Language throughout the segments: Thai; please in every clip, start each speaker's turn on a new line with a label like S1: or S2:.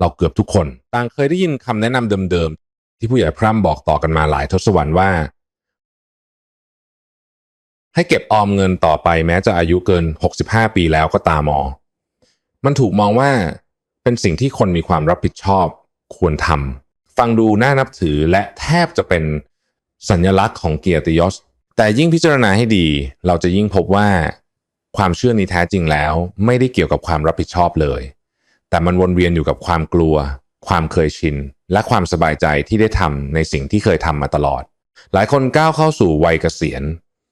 S1: เราเกือบทุกคน ต่างเคยได้ยินคำแนะนำเดิมๆ ที่ผู้ใหญ่พร่ำบอกต่อกันมาหลายทศวรรษว่า ให้เก็บออมเงินต่อไปแม้จะอายุเกิน 65 ปีแล้วก็ตามอ มันถูกมองว่าเป็นสิ่งที่คนมีความรับผิดชอบควรทำฟังดูน่านับถือและแทบจะเป็นสัญลักษณ์ของเกียรติยศ แต่ยิ่งพิจารณาให้ดี เราจะยิ่งพบว่า ความเชื่อนี้แท้จริงแล้ว ไม่ได้เกี่ยวกับความรับผิดชอบเลย แต่มันวนเวียนอยู่กับความกลัว ความเคยชิน และความสบายใจที่ได้ทำในสิ่งที่เคยทำมาตลอด หลายคนก้าวเข้าสู่วัยเกษียณ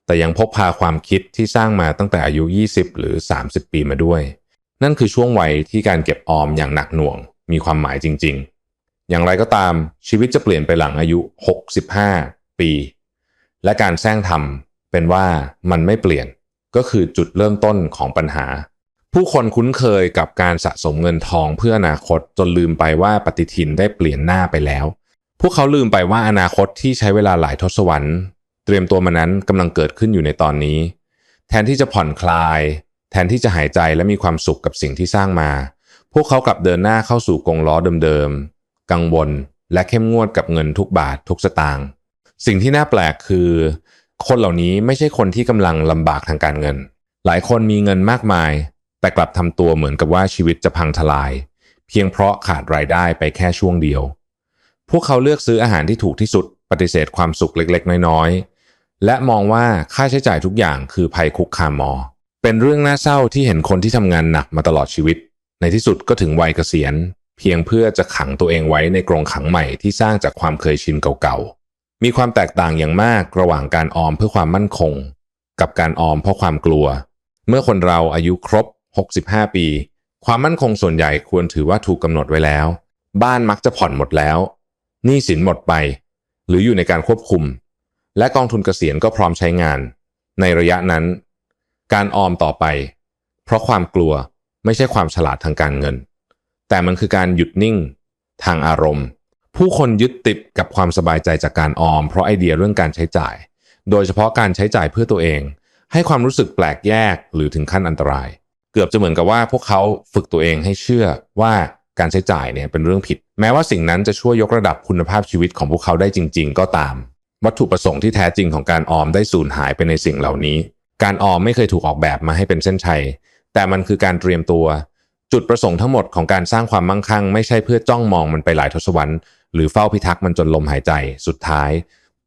S1: แต่ยังพกพาความคิดที่สร้างมาตั้งแต่อายุ 20 หรือ 30 ปีมาด้วย นั่นคือช่วงวัยที่การเก็บออมอย่างหนักหน่วง มีความหมายจริง ๆ อย่างไรก็ตามชีวิตจะเปลี่ยนไปหลังอายุ 65 ปี และการแซงทำเป็นว่ามันไม่เปลี่ยนก็คือจุดเริ่มต้นของปัญหา ผู้คนคุ้นเคยกับการสะสมเงินทองเพื่ออนาคตจนลืมไปว่าปฏิทินได้เปลี่ยนหน้าไปแล้ว พวกเขาลืมไปว่าอนาคตที่ใช้เวลาหลายทศวรรษ เตรียมตัวมานั้นกำลังเกิดขึ้นอยู่ในตอนนี้ แทนที่จะผ่อนคลาย แทนที่จะหายใจและมีความสุขกับสิ่งที่สร้างมา พวกเขากลับเดินหน้าเข้าสู่กงล้อเดิมๆ กังวล และเข้มงวดกับเงินทุกบาททุกสตางค์ สิ่งที่น่าแปลกคือ คนเหล่านี้ไม่ใช่คนที่กำลังลำบากทางการเงิน หลายคนมีเงินมากมาย แต่กลับทำตัวเหมือนกับว่าชีวิตจะพังทลาย เพียงเพราะขาดรายได้ไปแค่ช่วงเดียว พวกเขาเลือกซื้ออาหารที่ถูกที่สุดปฏิเสธความสุขเล็กๆ น้อยๆ และมองว่าค่าใช้จ่ายทุกอย่างคือภัยคุกคามมอ เป็นเรื่องน่าเศร้าที่เห็นคนที่ทำงานหนักมาตลอดชีวิต ในที่สุดก็ถึงวัยเกษียณ เพียงเพื่อจะขังตัวเองไว้ในกรงขังใหม่ที่สร้างจากความเคยชินเก่าๆ มีความแตกต่างอย่างมากระหว่างการออมเพื่อความมั่นคง กับการออมเพราะความกลัว เมื่อคนเราอายุครบ 65 ปี ความมั่นคงส่วนใหญ่ควรถือว่าถูกกำหนดไว้แล้ว บ้านมักจะผ่อนหมดแล้วหนี้สินหมดไป หรืออยู่ในการควบคุม และกองทุนเกษียณก็พร้อมใช้งาน ในระยะนั้น การออมต่อไป เพราะความกลัวไม่ใช่ความฉลาดทางการเงิน แต่มันคือการหยุดนิ่ง ทางอารมณ์ ผู้คนยึดติดกับความสบายใจจากการออม เพราะไอเดียเรื่องการใช้จ่าย โดยเฉพาะการใช้จ่ายเพื่อตัวเอง ให้ความรู้สึกแปลกแยกหรือถึงขั้นอันตราย เกือบจะเหมือนกับว่าพวกเขาฝึกตัวเองให้เชื่อว่าการใช้จ่ายเนี่ยเป็นเรื่องผิด แม้ว่าสิ่งนั้นจะช่วยยกระดับคุณภาพชีวิตของพวกเขาได้จริง ๆ ก็ตาม วัตถุประสงค์ที่แท้จริงของการออมได้สูญหายไปในสิ่งเหล่านี้ การออมไม่เคยถูกออกแบบมาให้เป็นเส้นชัย แต่มันคือการเตรียมตัว จุดประสงค์ทั้งหมดของการสร้างความมั่งคั่ง ไม่ใช่เพื่อจ้องมองมันไปหลายทศวรรษหรือเฝ้าพิทักษ์มันจนลมหายใจสุดท้าย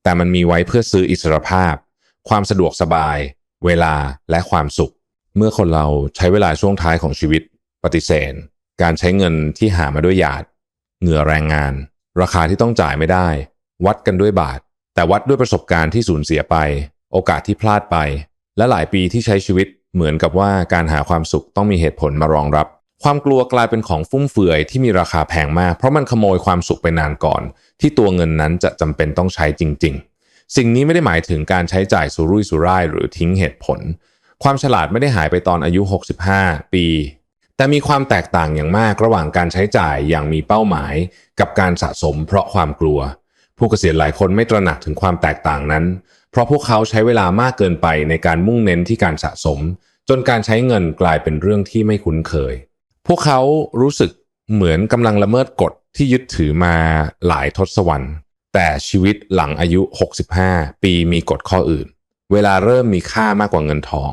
S1: แต่มันมีไว้เพื่อซื้ออิสรภาพ ความสะดวกสบาย เวลาและความสุข เมื่อคนเราใช้เวลาช่วงท้ายของชีวิตปฏิเสธ การใช้เงินที่หามาด้วยหยาด เหงื่อแรงงาน ราคาที่ต้องจ่ายไม่ได้ วัดกันด้วยบาท แต่วัดด้วยประสบการณ์ที่สูญเสียไป โอกาสที่พลาดไป และหลายปีที่ใช้ชีวิตเหมือนกับว่าการหาความสุขต้องมีเหตุผลมารองรับ ความกลัวกลายเป็นของฟุ่มเฟือยที่มีราคาแพงมาก เพราะมันขโมยความสุขไปนานก่อน ที่ตัวเงินนั้นจะจำเป็นต้องใช้จริง ๆ สิ่งนี้ไม่ได้หมายถึงการใช้จ่ายสุรุ่ยสุร่ายหรือทิ้งเหตุผล ความฉลาดไม่ได้หายไปตอนอายุ 65 ปี แต่มีความแตกต่างอย่างมากระหว่างการใช้จ่ายอย่างมีเป้าหมาย กับการสะสมเพราะความกลัว ผู้เกษียณหลายคนไม่ตระหนักถึงความแตกต่างนั้น เพราะพวกเขาใช้เวลามากเกินไปในการมุ่งเน้นที่การสะสม จนการใช้เงินกลายเป็นเรื่องที่ไม่คุ้นเคย พวกเขารู้สึกเหมือนกำลังละเมิดกฎที่ยึดถือมาหลายทศวรรษ แต่ชีวิตหลังอายุ 65 ปีมีกฎข้ออื่น เวลาเริ่มมีค่ามากกว่าเงินทอง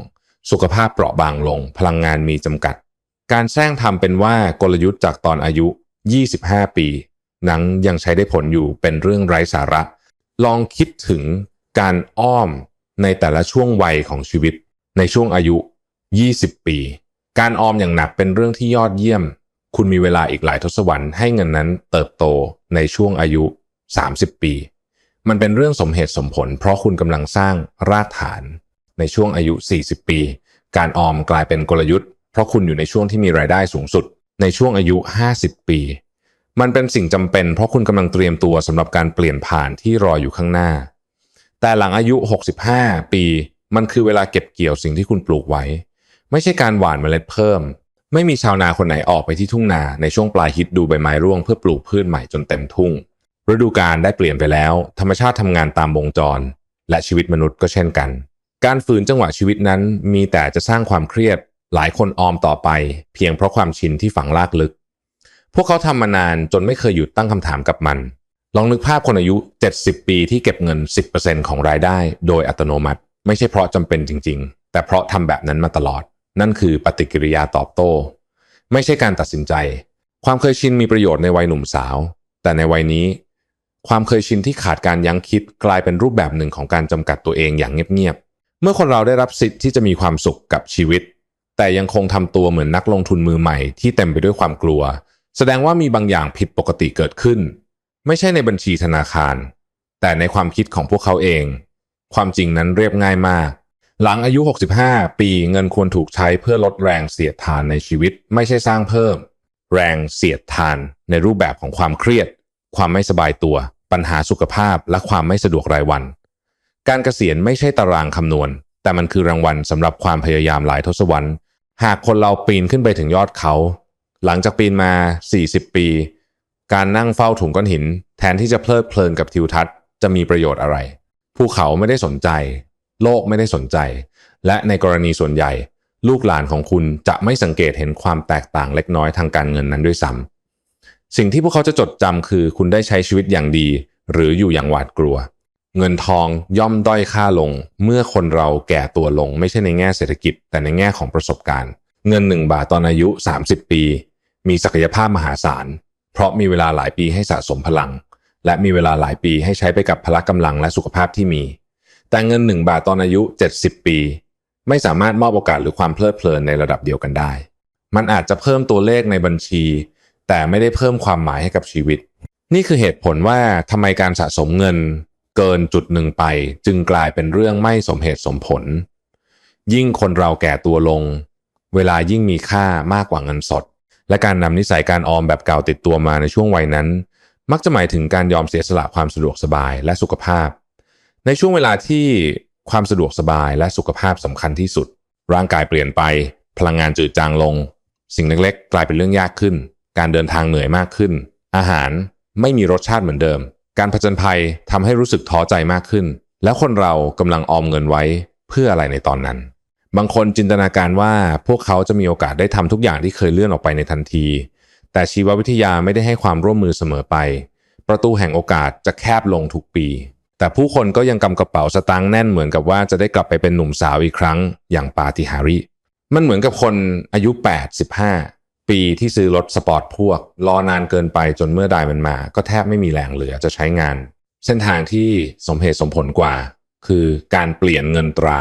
S1: สุขภาพเปราะบางลง พลังงานมีจำกัด การแซงทำเป็นว่ากลยุทธ์จากตอนอายุ 25 ปี หนั้นยังใช้ได้ผลอยู่เป็นเรื่องไร้สาระ ลองคิดถึงการอ้อมในแต่ละช่วงวัยของชีวิต ในช่วงอายุ 20 ปี การออมอย่างหนักเป็นเรื่องที่ยอดเยี่ยม คุณมีเวลาอีกหลายทศวรรษให้เงินนั้นเติบโตในช่วงอายุ 30 ปี มันเป็นเรื่องสมเหตุสมผล เพราะคุณกำลังสร้างรากฐาน ในช่วงอายุ 40 ปี การออมกลายเป็นกลยุทธ์ เพราะคุณอยู่ในช่วงที่มีรายได้สูงสุด ในช่วงอายุ 50 ปี มันเป็นสิ่งจำเป็น เพราะคุณกำลังเตรียมตัวสำหรับการเปลี่ยนผ่านที่รออยู่ข้างหน้า แต่หลังอายุ 65 ปี มันคือเวลาเก็บเกี่ยวสิ่งที่คุณปลูกไว้ ไม่ใช่การหว่านเมล็ดเพิ่ม ไม่มีชาวนาคนไหนออกไปที่ทุ่งนาในช่วงปลายฮิตดูใบไม้ร่วงเพื่อปลูกพืชใหม่จนเต็มทุ่งฤดูกาลได้เปลี่ยนไปแล้ว ธรรมชาติทำงานตามวงจร และชีวิตมนุษย์ก็เช่นกัน การฝืนจังหวะชีวิตนั้นมีแต่จะสร้างความเครียดหลายคนออมต่อไป เพียงเพราะความชินที่ฝังลากลึก พวกเขาทำมานานจนไม่เคยหยุดตั้งคำถามกับมัน ลองนึกภาพคนอายุ 70 ปีที่เก็บเงิน 10%ของรายได้ โดยอัตโนมัติ ไม่ใช่เพราะจำเป็นจริง ๆ แต่เพราะทำแบบนั้นมาตลอด นั่นคือปฏิกิริยาตอบโต้ ไม่ใช่การตัดสินใจ ความเคยชินมีประโยชน์ในวัยหนุ่มสาว แต่ในวัยนี้ ความเคยชินที่ขาดการยั้งคิดกลายเป็นรูปแบบหนึ่งของการจำกัดตัวเองอย่างเงียบๆ เมื่อคนเราได้รับสิทธิ์ที่จะมีความสุขกับชีวิต แต่ยังคงทำตัวเหมือนนักลงทุนมือใหม่ที่เต็มไปด้วยความกลัว แสดงว่ามีบางอย่างผิดปกติเกิดขึ้น ไม่ใช่ในบัญชีธนาคาร แต่ในความคิดของพวกเขาเอง ความจริงนั้นเรียบง่ายมาก หลังอายุ 65 ปีเงินควรถูกใช้เพื่อลดแรงเสียดทานในชีวิต ไม่ใช่สร้างเพิ่ม แรงเสียดทาน ในรูปแบบของความเครียด ความไม่สบายตัว ปัญหาสุขภาพและความไม่สะดวกรายวัน การเกษียณไม่ใช่ตารางคำนวณ แต่มันคือรางวัลสำหรับความพยายามหลายทศวรรษ หากคนเราปีนขึ้นไปถึงยอดเขา หลังจากปีนมา 40 ปี การนั่งเฝ้าถุงก้อนหิน แทนที่จะเพลิดเพลินกับทิวทัศน์จะมีประโยชน์อะไร ภูเขาไม่ได้สนใจ โลกไม่ได้สนใจ และในกรณีส่วนใหญ่ ลูกหลานของคุณจะไม่สังเกตเห็นความแตกต่างเล็กน้อยทางการเงินนั้นด้วยซ้ำสิ่งที่พวกเขาจะจดจำคือคุณได้ใช้ชีวิตอย่างดี หรืออยู่อย่างหวาดกลัว เงินทองย่อมด้อยค่าลง เมื่อคนเราแก่ตัวลง ไม่ใช่ในแง่เศรษฐกิจ แต่ในแง่ของประสบการณ์ เงิน 1 บาทตอนอายุ 30 ปี มีศักยภาพมหาศาล เพราะมีเวลาหลายปีให้สะสมพลัง และมีเวลาหลายปีให้ใช้ไปกับพละกำลังและสุขภาพที่มี แต่เงิน 1 บาทตอนอายุ 70 ปี ไม่สามารถมอบโอกาสหรือความเพลิดเพลินในระดับเดียวกันได้ มันอาจจะเพิ่มตัวเลขในบัญชี แต่ไม่ได้เพิ่มความหมายให้กับชีวิต นี่คือเหตุผลว่าทำไมการสะสมเงิน เกินจุดหนึ่งไป จึงกลายเป็นเรื่องไม่สมเหตุสมผล ยิ่งคนเราแก่ตัวลง เวลายิ่งมีค่ามากกว่าเงินสด และการนำนิสัยการออมแบบเก่าติดตัวมาในช่วงวัยนั้น มักจะหมายถึงการยอมเสียสละความสะดวกสบายและสุขภาพ ในช่วงเวลาที่ความสะดวกสบายและสุขภาพสำคัญที่สุด ร่างกายเปลี่ยนไป พลังงานจืดจางลง สิ่งเล็กๆ กลายเป็นเรื่องยากขึ้น การเดินทางเหนื่อยมากขึ้น อาหารไม่มีรสชาติเหมือนเดิม การผจญภัยทำให้รู้สึกท้อใจมากขึ้น แล้วคนเรากำลังออมเงินไว้เพื่ออะไรในตอนนั้น บางคนจินตนาการว่าพวกเขาจะมีโอกาสได้ทำทุกอย่างที่เคยเลื่อนออกไปในทันที แต่ชีววิทยาไม่ได้ให้ความร่วมมือเสมอไป ประตูแห่งโอกาสจะแคบลงทุกปี แต่ผู้คนก็ยังกำกระเป๋าสตางค์แน่นเหมือนกับว่าจะได้กลับไปเป็นหนุ่มสาวอีกครั้ง อย่างปาฏิหาริย์มันเหมือนกับคนอายุ 8 15 ปีที่ซื้อรถสปอร์ตพวก รอนานเกินไปจนเมื่อได้มันมา ก็แทบไม่มีแรงเหลือจะใช้งาน เส้นทางที่สมเหตุสมผลกว่า คือการเปลี่ยนเงินตรา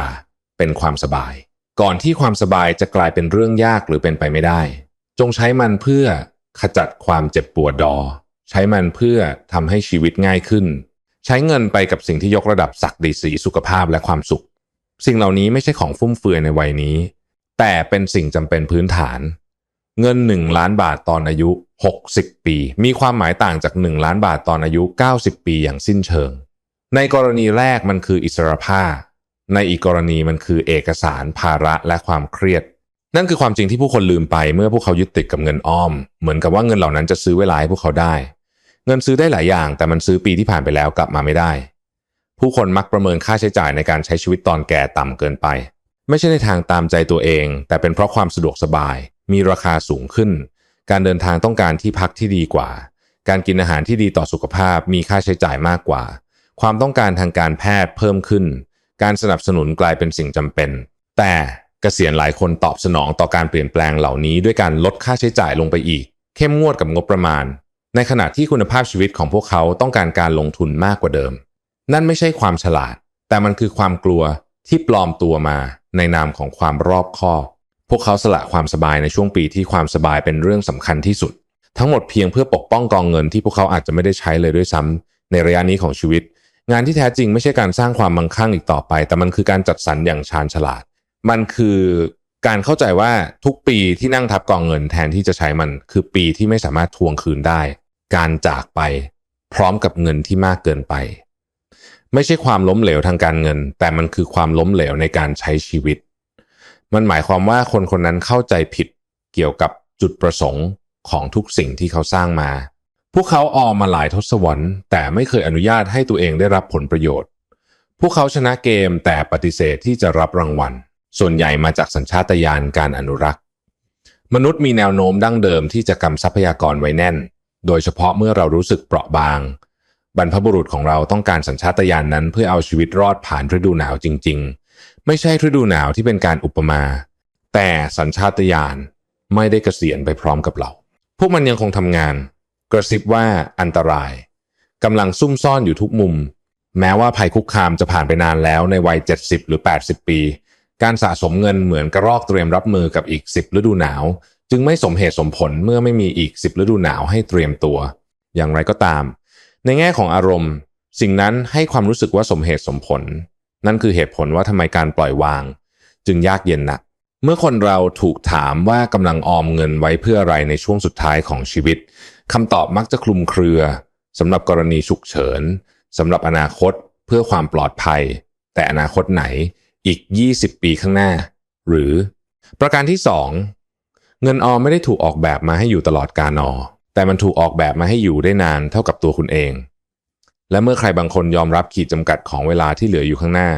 S1: เป็นความสบาย ก่อนที่ความสบายจะกลายเป็นเรื่องยากหรือเป็นไปไม่ได้ จงใช้มันเพื่อขจัดความเจ็บปวดดอ ใช้มันเพื่อทำให้ชีวิตง่ายขึ้น ใช้เงินไปกับสิ่งที่ยกระดับศักดิ์ศรีสุขภาพและความสุข สิ่งเหล่านี้ไม่ใช่ของฟุ่มเฟือยในวัยนี้ แต่เป็นสิ่งจำเป็นพื้นฐาน เงิน 1 ล้านบาทตอนอายุ 60 ปี มีความหมายต่างจาก 1 ล้านบาทตอนอายุ 90 ปีอย่างสิ้นเชิง ในกรณีแรกมันคืออิสรภาพ ในอีกกรณีมันคือเอกสารภาระและความเครียด นั่นคือความจริงที่ผู้คนลืมไปเมื่อพวกเขายึดติดกับเงินอ้อม เหมือนกับว่าเงินเหล่านั้นจะซื้อเวลาให้พวกเขาได้ เงินซื้อได้หลายอย่าง แต่มันซื้อปีที่ผ่านไปแล้วกลับมาไม่ได้ ผู้คนมักประเมินค่าใช้จ่ายในการใช้ชีวิตตอนแก่ต่ำเกินไป ไม่ใช่ในทางตามใจตัวเอง แต่เป็นเพราะความสะดวกสบาย มีราคาสูงขึ้น การเดินทางต้องการที่พักที่ดีกว่า การกินอาหารที่ดีต่อสุขภาพมีค่าใช้จ่ายมากกว่า ความต้องการทางการแพทย์เพิ่มขึ้น การสนับสนุนกลายเป็นสิ่งจำเป็น แต่เกษียณหลายคนตอบสนองต่อการเปลี่ยนแปลงเหล่านี้ ด้วยการลดค่าใช้จ่ายลงไปอีก เข้มงวดกับงบประมาณ ในขณะที่คุณภาพชีวิตของพวกเขาต้องการการลงทุนมากกว่าเดิม นั่นไม่ใช่ความฉลาด แต่มันคือความกลัวที่ปลอมตัวมาในนามของความรอบคอบ พวกเขาสละความสบายในช่วงปีที่ความสบายเป็นเรื่องสำคัญที่สุด ทั้งหมดเพียงเพื่อปกป้องกองเงินที่พวกเขาอาจจะไม่ได้ใช้เลยด้วยซ้ำในระยะนี้ของชีวิต งานที่แท้จริงไม่ใช่การสร้างความมั่งคั่งอีกต่อไป แต่มันคือการจัดสรรอย่างชาญฉลาด มันคือการเข้าใจว่าทุกปีที่นั่งทับกองเงินแทนที่จะใช้มัน คือปีที่ไม่สามารถทวงคืนได้ การจากไป พร้อมกับเงินที่มากเกินไป ไม่ใช่ความล้มเหลวทางการเงิน แต่มันคือความล้มเหลวในการใช้ชีวิต มันหมายความว่าคนคนนั้นเข้าใจผิดเกี่ยวกับจุดประสงค์ของทุกสิ่งที่เขาสร้างมา พวกเขาออมมาหลายทศวรรษแต่ไม่เคยอนุญาตให้ตัวเองได้รับผลประโยชน์ พวกเขาชนะเกมแต่ปฏิเสธที่จะรับรางวัล ส่วนใหญ่มาจากสัญชาตญาณการอนุรักษ์ มนุษย์มีแนวโน้มดั้งเดิมที่จะกำทรัพยากรไว้แน่น โดยเฉพาะเมื่อเรารู้สึกเปราะบาง บรรพบุรุษของเราต้องการสัญชาตญาณนนั้นเพื่อเอาชีวิตรอดผ่านฤดูหนาวจริง ๆ ไม่ใช่ฤดูหนาวที่เป็นการอุปมา แต่สัญชาตญาณไม่ได้เกษียณไปพร้อมกับเรา พวกมันยังคงทำงาน กระซิบว่าอันตรายกำลังซุ่มซ่อนอยู่ทุกมุม แม้ว่าภัยคุกคามจะผ่านไปนานแล้วในวัย 70 หรือ 80 ปี การสะสมเงินเหมือนกระรอกเตรียมรับมือกับอีก 10 ฤดูหนาว จึงไม่สมเหตุสมผลเมื่อไม่มีอีก 10 ฤดูหนาวให้เตรียมตัว อย่างไรก็ตาม ในแง่ของอารมณ์ สิ่งนั้นให้ความรู้สึกว่าสมเหตุสมผล นั่นคือเหตุผลว่าทำไมการปล่อยวาง จึงยากเย็นนักเมื่อคนเราถูกถามว่ากำลังออมเงินไว้เพื่ออะไรในช่วงสุดท้ายของชีวิตคำตอบมักจะคลุมเครือสำหรับกรณีฉุกเฉินสำหรับอนาคตเพื่อความปลอดภัย แต่อนาคตไหนอีก 20 ปีข้างหน้า หรือ ประการที่ 2 เงินออมไม่ได้ถูกออกแบบมาให้อยู่ตลอดกาลนอแต่มันถูกออกแบบมาให้อยู่ได้นานเท่ากับตัวคุณเอง และเมื่อใครบางคนยอมรับขีดจำกัดของเวลาที่เหลืออยู่ข้างหน้า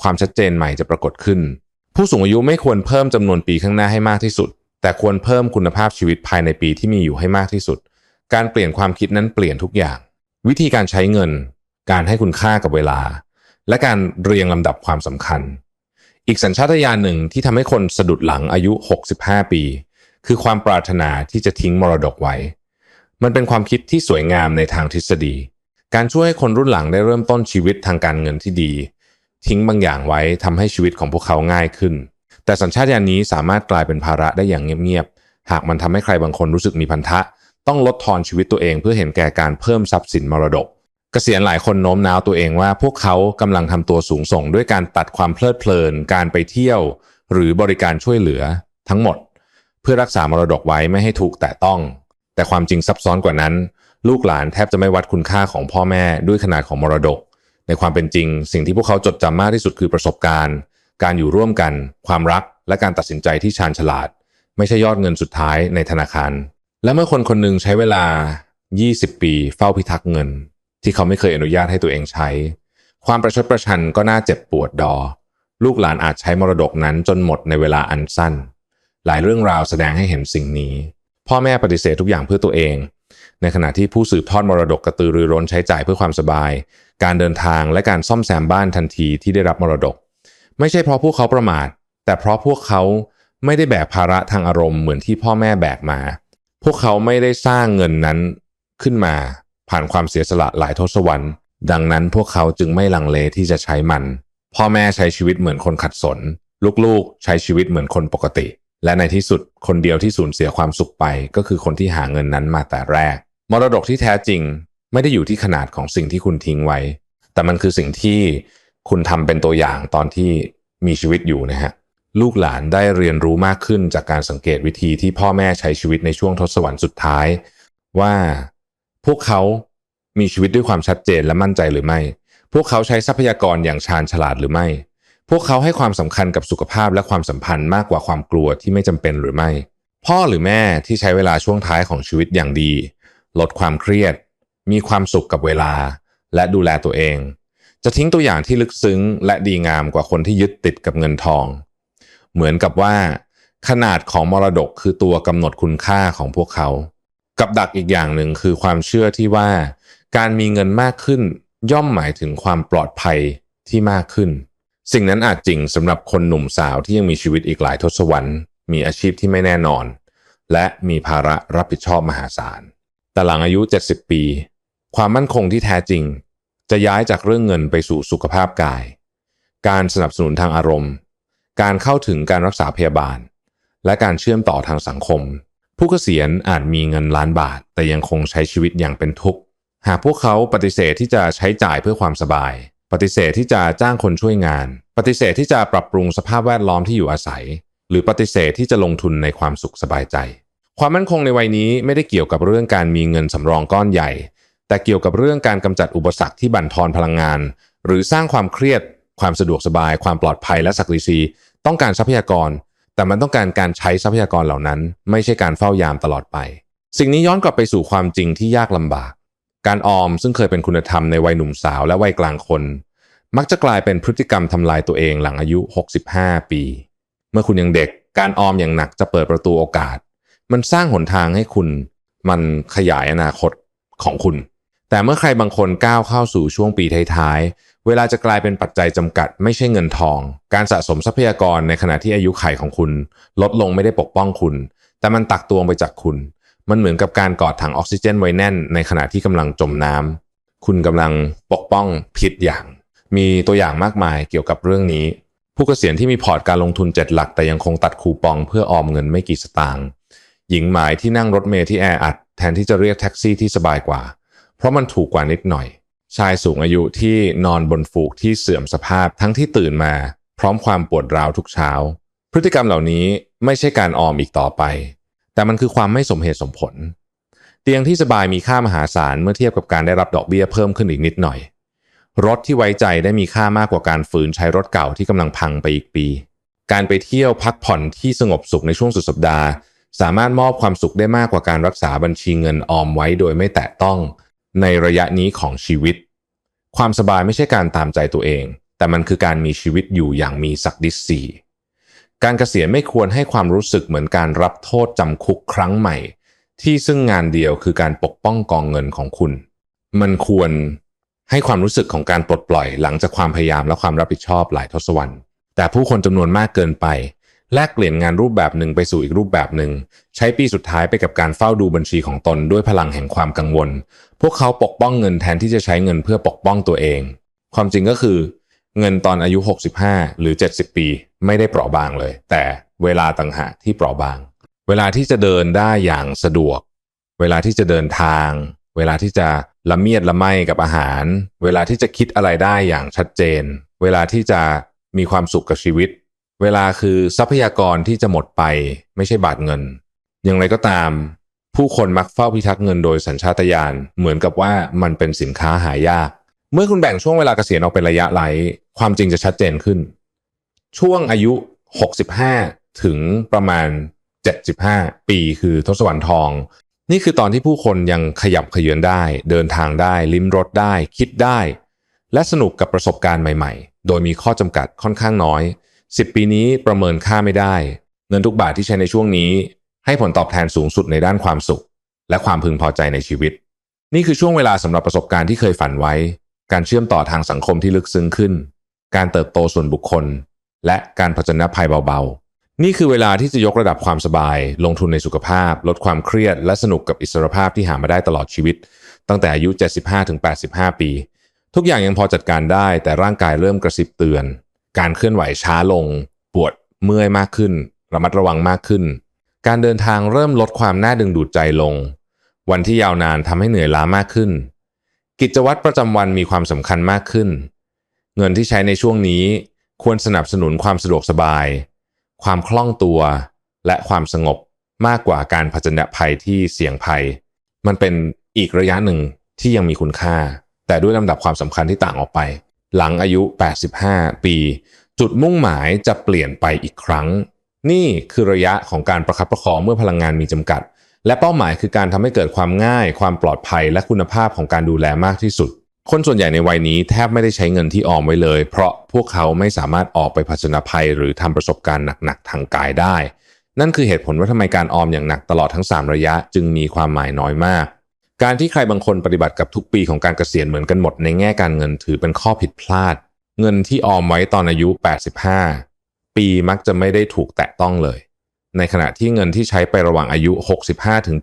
S1: ความชัดเจนใหม่จะปรากฏขึ้น ผู้สูงอายุไม่ควรเพิ่มจำนวนปีข้างหน้าให้มากที่สุด แต่ควรเพิ่มคุณภาพชีวิตภายในปีที่มีอยู่ให้มากที่สุด การเปลี่ยนความคิดนั้นเปลี่ยนทุกอย่าง วิธีการใช้เงิน การให้คุณค่ากับเวลา และการเรียงลำดับความสำคัญ อีกสัญชาตญาณหนึ่งที่ทำให้คนสะดุดหลังอายุ 65 ปี คือความปรารถนาที่จะทิ้งมรดกไว้ มันเป็นความคิดที่สวยงามในทางทฤษฎี การช่วยให้คนรุ่นหลังได้เริ่มต้นชีวิตทางการเงินที่ดี ทิ้งบางอย่างไว้ทำให้ชีวิตของพวกเขาง่ายขึ้น แต่สัญชาตญาณนี้สามารถกลายเป็นภาระได้อย่างเงียบๆหากมันทำให้ใครบางคนรู้สึกมีพันธะ ต้องลดทอนชีวิตตัวเองเพื่อเห็นแก่การเพิ่มทรัพย์สินมรดกเกษียณหลายคนโน้มน้าวตัวเองว่าพวกเขากำลังทำตัวสูงส่ง ด้วยการตัดความเพลิดเพลิน การไปเที่ยว หรือบริการช่วยเหลือทั้งหมด เพื่อรักษามรดกไว้ไม่ให้ถูกแตะต้อง แต่ความจริงซับซ้อนกว่านั้น ลูกหลานแทบจะไม่วัดคุณค่าของพ่อแม่ด้วยขนาดของมรดก ในความเป็นจริง สิ่งที่พวกเขาจดจำมากที่สุดคือประสบการณ์ การอยู่ร่วมกัน ความรัก และการตัดสินใจที่ชาญฉลาด ไม่ใช่ยอดเงินสุดท้ายในธนาคาร และเมื่อคนคนหนึ่งใช้เวลา 20 ปีเฝ้าพิทักษ์เงิน ที่เขาไม่เคยอนุญาตให้ตัวเองใช้ ความประชดประชันก็น่าเจ็บปวดดอ ลูกหลานอาจใช้มรดกนั้นจนหมดในเวลาอันสั้น หลายเรื่องราวแสดงให้เห็นสิ่งนี้ พ่อแม่ปฏิเสธทุกอย่างเพื่อตัวเอง ในขณะที่ผู้สืบทอดมรดกกระตือรือร้นใช้จ่ายเพื่อความสบาย การเดินทางและการซ่อมแซมบ้านทันทีที่ได้รับมรดก ไม่ใช่เพราะพวกเขาประมาท แต่เพราะพวกเขาไม่ได้แบกภาระทางอารมณ์เหมือนที่พ่อแม่แบกมา พวกเขาไม่ได้สร้างเงินนั้นขึ้นมาผ่านความเสียสละหลายทศวรรษ ดังนั้นพวกเขาจึงไม่ลังเลที่จะใช้มัน พ่อแม่ใช้ชีวิตเหมือนคนขัดสน ลูกๆ ใช้ชีวิตเหมือนคนปกติ และในที่สุดคนเดียวที่สูญเสียความสุขไป ก็คือคนที่หาเงินนั้นมาแต่แรก มรดกที่แท้จริงไม่ได้อยู่ที่ขนาดของสิ่งที่คุณทิ้งไว้ แต่มันคือสิ่งที่คุณทำเป็นตัวอย่างตอนที่มีชีวิตอยู่นะฮะลูกหลานได้เรียนรู้มากขึ้นจากการสังเกตวิธีที่พ่อแม่ใช้ชีวิตในช่วงทศวรรษสุดท้าย ว่าพวกเขามีชีวิตด้วยความชัดเจนและมั่นใจหรือไม่ พวกเขาใช้ทรัพยากรอย่างชาญฉลาดหรือไม่ พวกเขาให้ความสำคัญกับสุขภาพและความสัมพันธ์มากกว่าความกลัวที่ไม่จำเป็นหรือไม่ พ่อหรือแม่ที่ใช้เวลาช่วงท้ายของชีวิตอย่างดี ลดความเครียด มีความสุขกับเวลา และดูแลตัวเอง จะทิ้งตัวอย่างที่ลึกซึ้ง และดีงามกว่าคนที่ยึดติดกับเงินทอง เหมือนกับว่า ขนาดของมรดกคือตัวกำหนดคุณค่าของพวกเขา กับดักอีกอย่างหนึ่งคือความเชื่อที่ว่า การมีเงินมากขึ้น ย่อมหมายถึงความปลอดภัยที่มากขึ้น สิ่งนั้นอาจจริงสำหรับคนหนุ่มสาวที่ยังมีชีวิตอีกหลายทศวรรษ มีอาชีพที่ไม่แน่นอน และมีภาระรับผิดชอบมหาศาล แต่หลังอายุ 70 ปี ความมั่นคงที่แท้จริง จะย้ายจากเรื่องเงินไปสู่สุขภาพกาย การสนับสนุนทางอารมณ์ การเข้าถึงการรักษาพยาบาล และการเชื่อมต่อทางสังคม ผู้เกษียณอาจมีเงินล้านบาท แต่ยังคงใช้ชีวิตอย่างเป็นทุกข์ หากพวกเขาปฏิเสธที่จะใช้จ่ายเพื่อความสบาย ปฏิเสธที่จะจ้างคนช่วยงาน ปฏิเสธที่จะปรับปรุงสภาพแวดล้อมที่อยู่อาศัย หรือปฏิเสธที่จะลงทุนในความสุขสบายใจ ความมั่นคงในวัยนี้ไม่ได้เกี่ยวกับเรื่องการมีเงินสำรองก้อนใหญ่ แต่เกี่ยวกับเรื่องการกำจัดอุปสรรคที่บั่นทอนพลังงาน หรือสร้างความเครียด ความสะดวกสบาย ความปลอดภัยและศักดิ์ศรีต้องการทรัพยากร แต่มันต้องการการใช้ทรัพยากรเหล่านั้น ไม่ใช่การเฝ้ายามตลอดไป สิ่งนี้ย้อนกลับไปสู่ความจริงที่ยากลำบาก การออมซึ่งเคยเป็นคุณธรรมในวัยหนุ่มสาวและวัยกลางคน มักจะกลายเป็นพฤติกรรมทำลายตัวเองหลังอายุ 65 ปี เมื่อคุณยังเด็กการออมอย่างหนักจะเปิดประตูโอกาส มันสร้างหนทางให้คุณมันขยายอนาคตของคุณ แต่เมื่อใครบางคนก้าวเข้าสู่ช่วงปีท้ายๆ เวลาจะกลายเป็นปัจจัยจำกัด ไม่ใช่เงินทอง การสะสมทรัพยากรในขณะที่อายุขัยของคุณ ลดลงไม่ได้ปกป้องคุณ แต่มันตักตวงไปจากคุณ มันเหมือนกับการกอดถังออกซิเจนไว้แน่น ในขณะที่กำลังจมน้ำคุณกำลังปกป้องผิดอย่าง มีตัวอย่างมากมายเกี่ยวกับเรื่องนี้ ผู้เกษียณที่มีพอร์ตการลงทุนเจ็ดหลัก แต่ยังคงตัดคูปองเพื่อออมเงินไม่กี่สตางค์ หญิงหมายที่นั่งรถเมล์ที่แออัดแทนที่จะเรียกแท็กซี่ที่สบายกว่า เพราะมันถูกกว่านิดหน่อย ชายสูงอายุที่นอนบนฟูกที่เสื่อมสภาพทั้งที่ตื่นมา พร้อมความปวดร้าวทุกเช้า พฤติกรรมเหล่านี้ไม่ใช่การออมอีกต่อไป แต่มันคือความไม่สมเหตุสมผล เตียงที่สบายมีค่ามหาศาลเมื่อเทียบกับการได้รับดอกเบี้ยเพิ่มขึ้นอีกนิดหน่อย รถที่ไว้ใจได้มีค่ามากกว่าการฝืนใช้รถเก่าที่กำลังพังไปอีกปี การไปเที่ยวพักผ่อนที่สงบสุขในช่วงสุดสัปดาห์ สามารถมอบความสุขได้มากกว่าการรักษาบัญชีเงินออมไว้โดยไม่แตะต้องในระยะนี้ของชีวิต ความสบายไม่ใช่การตามใจตัวเอง แต่มันคือการมีชีวิตอยู่อย่างมีศักดิ์ศรีการเกษียณไม่ควรให้ความรู้สึกเหมือนการรับโทษจำคุกครั้งใหม่ ที่ซึ่งงานเดียวคือการปกป้องกองเงินของคุณ มันควรให้ความรู้สึกของการปลดปล่อยหลังจากความพยายามและความรับผิดชอบหลายทศวรรษ แต่ผู้คนจำนวนมากเกินไป แลกเปลี่ยนงานรูปแบบหนึ่งไปสู่อีกรูปแบบหนึ่ง ใช้ปีสุดท้ายไปกับการเฝ้าดูบัญชีของตนด้วยพลังแห่งความกังวล พวกเขาปกป้องเงินแทนที่จะใช้เงินเพื่อปกป้องตัวเอง ความจริงก็คือ เงินตอนอายุ 65 หรือ 70 ปี ไม่ได้เปราะบางเลย แต่เวลาต่างหากที่เปราะบาง เวลาที่จะเดินได้อย่างสะดวก เวลาที่จะเดินทาง เวลาที่จะละเมียดละไมกับอาหาร เวลาที่จะคิดอะไรได้อย่างชัดเจน เวลาที่จะมีความสุขกับชีวิต เวลาคือทรัพยากรที่จะหมดไปไม่ใช่บาทเงิน อย่างไรก็ตาม ผู้คนมักเฝ้าพิทักษ์เงินโดยสัญชาตญาณเหมือนกับว่ามันเป็นสินค้าหายาก เมื่อคุณแบ่งช่วงเวลาเกษียณออกเป็นระยะไหล ความจริงจะชัดเจนขึ้น ช่วงอายุ 65 ถึงประมาณ 75 ปีคือทศวรรษทอง นี่คือตอนที่ผู้คนยังขยับขยือนได้ เดินทางได้ ลิ้มรสได้ คิดได้ และสนุกกับประสบการณ์ใหม่ ๆ โดยมีข้อจำกัดค่อนข้างน้อย 10 ปีนี้ประเมินค่าไม่ได้ เงินทุกบาทที่ใช้ในช่วงนี้ ให้ผลตอบแทนสูงสุดในด้านความสุข และความพึงพอใจในชีวิต นี่คือช่วงเวลาสำหรับประสบการณ์ที่เคยฝันไว้ การเชื่อมต่อทางสังคมที่ลึกซึ้งขึ้น การเติบโตส่วนบุคคล และการผจญภัยเบาๆ นี่คือเวลาที่จะยกระดับความสบาย ลงทุนในสุขภาพ ลดความเครียด และสนุกกับอิสรภาพที่หามาได้ตลอดชีวิต ตั้งแต่อายุ 75-85 ปี ทุกอย่างยังพอจัดการได้ แต่ร่างกายเริ่มกระซิบเตือน การเคลื่อนไหวช้าลง ปวดเมื่อยมากขึ้น ระมัดระวังมากขึ้น การเดินทางเริ่มลดความน่าดึงดูดใจลง วันที่ยาวนานทำให้เหนื่อยล้ามากขึ้น กิจวัตรประจำวันมีความสำคัญมากขึ้น เงินที่ใช้ในช่วงนี้ควรสนับสนุนความสะดวกสบาย ความคล่องตัว และความสงบมากกว่าการผจญภัยที่เสี่ยงภัย มันเป็นอีกระยะหนึ่งที่ยังมีคุณค่า แต่ด้วยลำดับความสำคัญที่ต่างออกไป หลังอายุ 85 ปี จุดมุ่งหมายจะเปลี่ยนไปอีกครั้ง นี่คือระยะของการประคับประคองเมื่อพลังงานมีจำกัด และเป้าหมายคือการทำให้เกิดความง่าย ความปลอดภัย และคุณภาพของการดูแลมากที่สุด คนส่วนใหญ่ในวัยนี้แทบไม่ได้ใช้เงินที่ออมไว้เลย เพราะพวกเขาไม่สามารถออกไปผจญภัย หรือทำประสบการณ์หนักๆทางกายได้ นั่นคือเหตุผลว่าทำไมการออมอย่างหนักตลอดทั้ง 3 ระยะ จึงมีความหมายน้อยมาก การที่ใครบางคนปฏิบัติกับทุกปีของการเกษียณเหมือนกันหมดในแง่การเงินถือเป็นข้อผิดพลาด เงินที่ออมไว้ตอนอายุ 85 ปีมักจะไม่ได้ถูกแตะต้องเลย ในขณะที่เงินที่ใช้ไประหว่างอายุ 65ถึง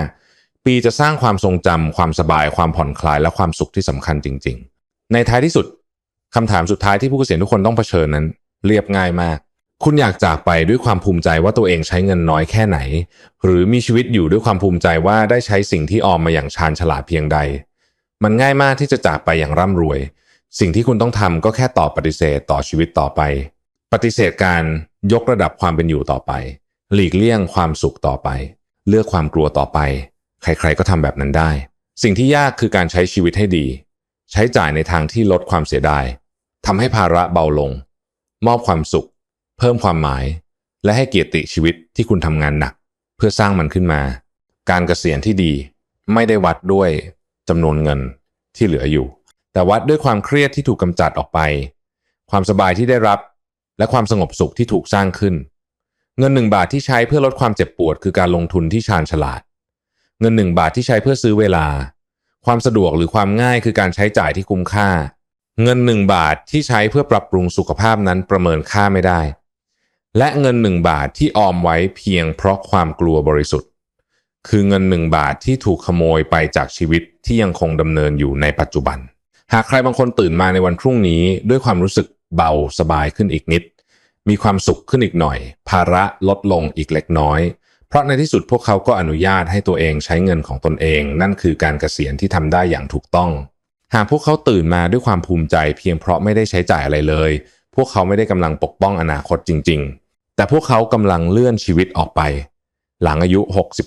S1: 75 ปีจะสร้างความทรงจำความสบายความผ่อนคลายและความสุขที่สำคัญจริง ๆ ในท้ายที่สุดคำถามสุดท้ายที่ผู้เกษียณทุกคนต้องเผชิญนั้น เรียบง่ายมาก คุณอยากจากไปด้วยความภูมิใจว่าตัวเองใช้เงินน้อยแค่ไหน หรือมีชีวิตอยู่ด้วยความภูมิใจว่าได้ใช้สิ่งที่ออมมาอย่างชาญฉลาดเพียงใด มันง่ายมากที่จะจากไปอย่างร่ำรวย สิ่งที่คุณต้องทำก็แค่ตอบปฏิเสธต่อชีวิตต่อไป ปฏิเสธการยกระดับความเป็นอยู่ต่อไป หลีกเลี่ยงความสุขต่อไป เลือกความกลัวต่อไป ใครๆก็ทำแบบนั้นได้ สิ่งที่ยากคือการใช้ชีวิตให้ดี ใช้จ่ายในทางที่ลดความเสียดายทำให้ภาระเบาลง มอบความสุข เพิ่มความหมาย และให้เกียรติชีวิตที่คุณทำงานหนัก เพื่อสร้างมันขึ้นมา การเกษียณที่ดีไม่ได้วัดด้วยจำนวนเงินที่เหลืออยู่ แต่วัดด้วยความเครียดที่ถูกกำจัดออกไป ความสบายที่ได้รับ และความสงบสุขที่ถูกสร้างขึ้น เงินหนึ่งบาทที่ใช้เพื่อลดความเจ็บปวด คือการลงทุนที่ชาญฉลาด เงินหนึ่งบาทที่ใช้เพื่อซื้อเวลา ความสะดวกหรือความง่ายคือการใช้จ่ายที่คุ้มค่า เงินหนึ่งบาทที่ใช้เพื่อปรับปรุงสุขภาพนั้นประเมินค่าไม่ได้ และเงินหนึ่งบาทที่ออมไว้เพียงเพราะความกลัวบริสุทธิ์ คือเงินหนึ่งบาทที่ถูกขโมยไปจากชีวิตที่ยังคงดำเนินอยู่ในปัจจุบัน หากใครบางคนตื่นมาในวันพรุ่งนี้ ด้วยความรู้สึกเบาสบายขึ้นอีกนิด มีความสุขขึ้นอีกหน่อย ภาระลดลงอีกเล็กน้อย เพราะในที่สุดพวกเขาก็อนุญาตให้ตัวเองใช้เงินของตนเอง นั่นคือการเกษียณที่ทำได้อย่างถูกต้อง หากพวกเขาตื่นมาด้วยความภูมิใจ เพียงเพราะไม่ได้ใช้จ่ายอะไรเลย พวกเขาไม่ได้กำลังปกป้องอนาคตจริง ๆ แต่พวกเขากำลังเลื่อนชีวิตออกไป หลังอายุ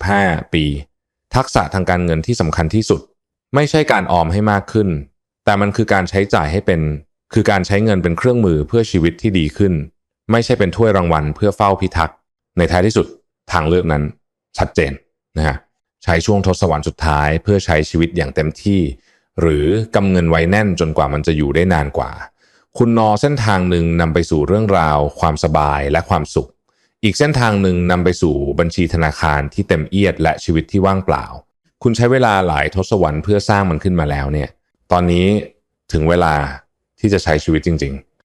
S1: 65 ปี ทักษะทางการเงินที่สำคัญที่สุด ไม่ใช่การออมให้มากขึ้น แต่มันคือการใช้จ่ายให้เป็น คือการใช้เงินเป็นเครื่องมือเพื่อชีวิตที่ดีขึ้น ไม่ใช่เป็นถ้วยรางวัลเพื่อเฝ้าพิทักษ์ ในท้ายที่สุดทางเลือกนั้นชัดเจนนะฮะใช้ช่วงทศวรรษสุดท้ายเพื่อใช้ชีวิตอย่างเต็มที่ หรือกำเงินไว้แน่นจนกว่ามันจะอยู่ได้นานกว่า คุณนอเส้นทางหนึ่งนำไปสู่เรื่องราว ความสบายและความสุข อีกเส้นทางหนึ่งนำไปสู่บัญชีธนาคารที่เต็มเอียดและชีวิตที่ว่างเปล่า คุณใช้เวลาหลายทศวรรษเพื่อสร้างมันขึ้นมาแล้วเนี่ย ตอนนี้ถึงเวลาที่จะใช้ชีวิตจริง ๆ